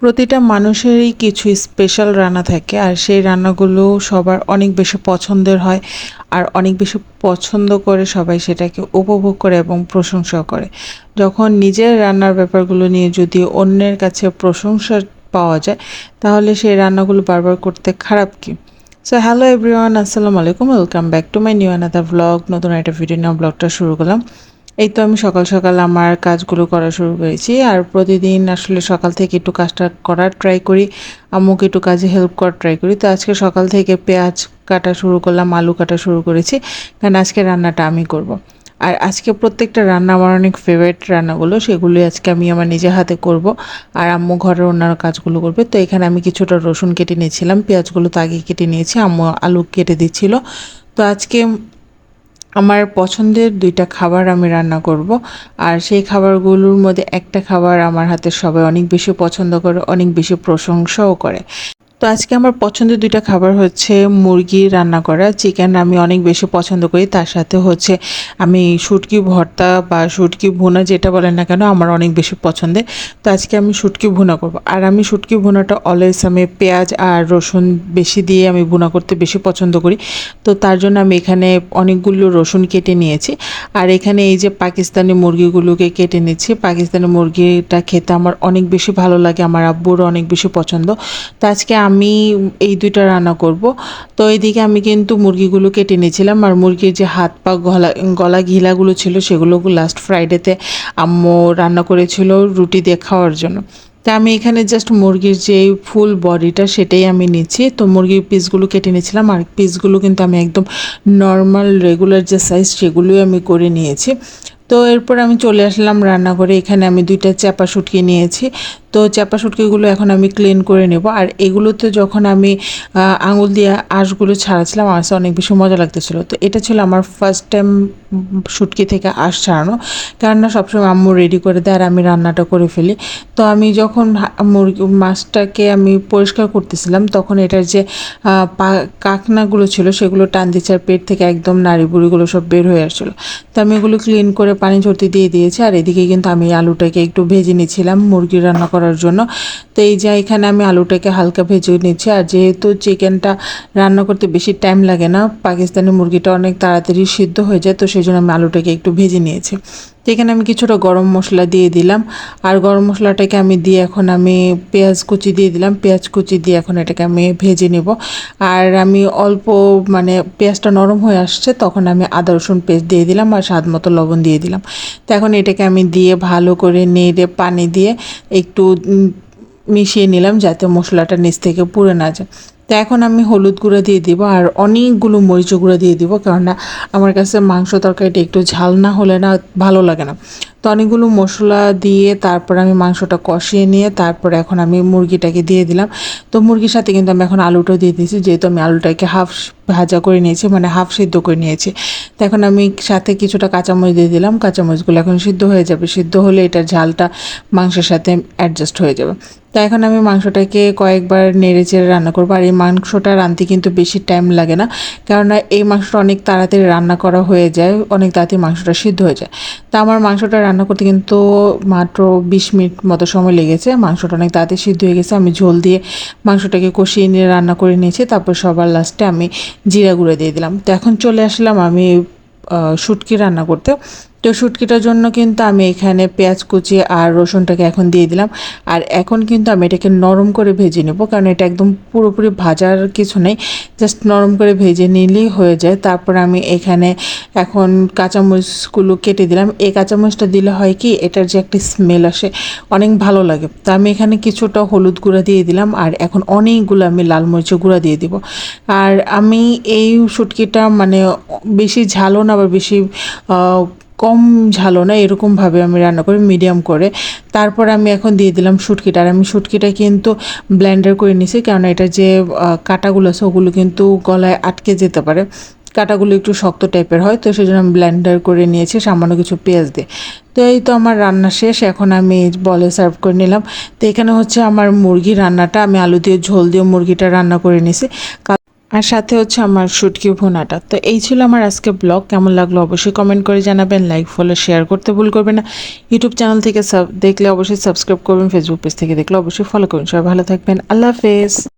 প্রতিটা মানুষেরই কিছু স্পেশাল রান্না থাকে, আর সেই রান্নাগুলো সবার অনেক বেশি পছন্দের হয়, আর অনেক বেশি পছন্দ করে সবাই সেটাকে উপভোগ করে এবং প্রশংসা করে। যখন নিজের রান্নার ব্যাপারগুলো নিয়ে যদি অন্যের কাছে প্রশংসা পাওয়া যায়, তাহলে সেই রান্নাগুলো বারবার করতে খারাপ কি? সো হ্যালো এভরিওয়ান আসসালামু আলাইকুম welcome back to my new another vlog নতুন একটা ভিডিও নিয়ে ব্লগটা শুরু করলাম। এই তো আমি সকাল সকাল আমার কাজগুলো করা শুরু করেছি। আর প্রতিদিন আসলে সকাল থেকে একটু কাজটা করার ট্রাই করি। আম্মুকে একটু কাজে হেল্প করার ট্রাই করি। তো আজকে সকাল থেকে পেঁয়াজ কাটা শুরু করলাম, আলু কাটা শুরু করেছি। কারণ আজকে রান্নাটা আমি করব। আর আজকে প্রত্যেকটা রান্না আমার অনেক ফেভারিট রান্নাগুলো, সেগুলোই আজকে আমি আমার নিজের হাতে করব। আর আম্মু ঘরের অন্যান্য কাজগুলো করবে। তো এখানে আমি কিছুটা রসুন কেটে নিয়েছিলাম। পেঁয়াজগুলো তো আগে কেটে নিয়েছি, আম্মু আলু কেটে দিচ্ছিল। তো আজকে আমার পছন্দের দুইটা খাবার আমি রান্না করব। আর সেই খাবারগুলোর মধ্যে একটা খাবার আমার হাতে সবাই অনেক বেশি পছন্দ করে, অনেক বেশি প্রশংসাও করে। তো আজকে আমার পছন্দের দুইটা খাবার হচ্ছে মুরগি রান্না করা চিকেন আমি অনেক বেশি পছন্দ করি। তার সাথে হচ্ছে আমি শুটকি ভর্তা বা শুটকি ভুনা যেটা বলেন না কেন আমার অনেক বেশি পছন্দের। তো আজকে আমি শুটকি ভুনা করব। আর আমি শুটকি ভুনাটা অলওয়েজ আমি পেঁয়াজ আর রসুন বেশি দিয়ে আমি ভুনা করতে বেশি পছন্দ করি। তো তার জন্য আমি এখানে অনেকগুলো রসুন কেটে নিয়েছি। আর এখানে এই যে পাকিস্তানি মুরগিগুলোকে কেটে নিচ্ছি, পাকিস্তানি মুরগিটা খেতে আমার অনেক বেশি ভালো লাগে, আমার আব্বুরও অনেক বেশি পছন্দ। তো আজকে আমি এই দুইটা রান্না করব। তো এইদিকে আমি কিন্তু মুরগিগুলো কেটে নিয়েছিলাম আর মুরগির যে হাত পা গলা গলা ঘিলাগুলো ছিল সেগুলো লাস্ট ফ্রাইডেতে আম্মু রান্না করেছিল রুটি দিয়ে খাওয়ার জন্য। তা আমি এখানে জাস্ট মুরগির যে ফুল বডিটা সেটাই আমি নিচ্ছি। তো মুরগির পিসগুলো কেটে নিয়েছিলাম আর পিসগুলো কিন্তু আমি একদম নর্মাল রেগুলার যে সাইজ সেগুলোই আমি করে নিয়েছি। তো এরপর আমি চলে আসলাম রান্নাঘরে। এখানে আমি দুইটা চাপা শুটকি নিয়েছি। তো চাপা শুটকিগুলো এখন আমি ক্লিন করে নেব। আর এগুলোতে যখন আমি আঙুল দিয়ে আঁশগুলো ছাড়াচ্ছিলাম আঁশে অনেক বেশি মজা লাগতেছিল। তো এটা ছিল আমার ফার্স্ট টাইম শুটকি থেকে আঁশ ছাড়ানো। কেননা সবসময় আম্মু রেডি করে দেয় আর আমি রান্নাটা করে ফেলি। তো আমি যখন মুরগি, মাছটাকে আমি পরিষ্কার করতেছিলাম, তখন এটার যে কাকনাগুলো ছিল, সেগুলো টান দিচ্ছে আর পেট থেকে একদম নাড়ি বুড়িগুলো সব বের হয়ে আসছিল। তো আমি এগুলো ক্লিন করে পানি ঝরতে দিয়ে দিয়েছি। আর এদিকে কিন্তু আমি আলুটাকে একটু ভেজে নিয়েছিলাম, মুরগি রান্না করার জন্য। তো এই যে এখানে আমি আলুটাকে হালকা ভেজে নিচ্ছি। আর যেহেতু চিকেনটা রান্না করতে বেশি টাইম লাগে না, পাকিস্তানি মুরগিটা অনেক তাড়াতাড়ি সিদ্ধ হয়ে যায়, তো সেই জন্য আমি আলুটাকে একটু ভেজে নিয়েছি। এখানে আমি কিছুটা গরম মশলা দিয়ে দিলাম। আর গরম মশলাটাকে আমি দিয়ে এখন আমি পেঁয়াজ কুচি দিয়ে দিলাম। পেঁয়াজ কুচি দিয়ে এখন এটাকে আমি ভেজে নেব। আর আমি অল্প মানে পেঁয়াজটা নরম হয়ে আসছে তখন আমি আদা, রসুন পেস্ট দিয়ে দিলাম আর স্বাদ মতো লবণ দিয়ে দিলাম। তো এখন এটাকে আমি দিয়ে ভালো করে নেড়ে পানি দিয়ে একটু মিশিয়ে নিলাম যাতে মশলাটা নিচ থেকে পুড়ে না যায়। তো এখন আমি হলুদ গুঁড়ো দিয়ে দিব আর অনেকগুলো মরিচ গুঁড়ো দিয়ে দিব কেননা আমার কাছে মাংস তরকারিটা একটু ঝাল না হলে না ভালো লাগে না। তো অনেকগুলো মশলা দিয়ে তারপর আমি মাংসটা কষিয়ে নিয়ে তারপর এখন আমি মুরগিটাকে দিয়ে দিলাম। তো মুরগির সাথে কিন্তু আমি এখন আলুটাও দিয়ে দিয়েছি, যেহেতু আমি আলুটাকে হাফ ভাজা করে নিয়েছি মানে হাফ সিদ্ধ করে নিয়েছি। তো এখন আমি সাথে কিছুটা কাঁচামরিচ দিয়ে দিলাম, কাঁচামরিচগুলো এখন সিদ্ধ হয়ে যাবে। সিদ্ধ হলে এটার ঝালটা মাংসের সাথে অ্যাডজাস্ট হয়ে যাবে। তো এখন আমি মাংসটাকে কয়েকবার নেড়ে চেড়ে রান্না করব। আর এই মাংসটা রাঁধতে কিন্তু বেশি টাইম লাগে না, কেননা এই মাংসটা অনেক তাড়াতাড়ি রান্না করা হয়ে যায়, অনেক তাড়াতাড়ি মাংসটা সিদ্ধ হয়ে যায়। তা আমার মাংসটা রান্না করতে কিন্তু মাত্র বিশ মিনিট মতো সময় লেগেছে। মাংসটা অনেক তাড়াতাড়ি সিদ্ধ হয়ে গেছে। আমি ঝোল দিয়ে মাংসটাকে কষিয়ে নিয়ে রান্না করে নিয়েছি। তারপর সবার লাস্টে আমি জিরা গুঁড়ো দিয়ে দিলাম। তো এখন চলে আসলাম আমি শুটকি রান্না করতে। তো শুটকিটার জন্য কিন্তু আমি এখানে পেঁয়াজ কুচি আর রসুনটাকে এখন দিয়ে দিলাম। আর এখন কিন্তু আমি এটাকে নরম করে ভেজে নেব, কারণ এটা একদম পুরোপুরি ভাজার কিছু নেই। জাস্ট নরম করে ভেজে নিলেই হয়ে যায়। তারপর আমি এখানে এখন কাঁচামরিচগুলো কেটে দিলাম। এই কাঁচামরিচটা দিলে হয় কি, এটার যে একটা স্মেল আসে, অনেক ভালো লাগে। তো আমি এখানে কিছুটা হলুদ গুঁড়া দিয়ে দিলাম, আর এখন অনেকগুলো আমি লাল মরিচের গুঁড়া দিয়ে দিব। আর আমি এই শুটকিটা মানে বেশি ঝালও না বা বেশি কম ঝালো না, এরকমভাবে আমি রান্না করি মিডিয়াম করে। তারপর আমি এখন দিয়ে দিলাম শুটকিটা। আর আমি শুটকিটা কিন্তু ব্লেন্ডার করে নিছি কারণ এটা যে কাটাগুলো আছে, ওগুলো কিন্তু গলায় আটকে যেতে পারে। কাটাগুলো একটু শক্ত টাইপের হয়, তো সেই জন্য আমি ব্লেন্ডার করে নিয়েছি সামান্য কিছু পেঁয়াজ দিয়ে। তো এই তো আমার রান্না শেষ, এখন আমি বলে সার্ভ করে নিলাম। তো এখানে হচ্ছে আমার মুরগি রান্নাটা, আমি আলু দিয়ে ঝোল দিয়ে মুরগিটা রান্না করে নিছি। আর সাথে হচ্ছে আমার শুটকি ভুনাটা। তো এই ছিল আমার আজকে ব্লগ কেমন লাগল অবশ্যই কমেন্ট করে জানাবেন লাইক ফলো শেয়ার করতে ভুল করবেন না। ইউটিউব চ্যানেল থেকে দেখলে অবশ্যই সাবস্ক্রাইব করবেন ফেসবুক পেজ থেকে দেখলে অবশ্যই ফলো করুন সবাই ভালো থাকবেন। আল্লাহ হাফেজ।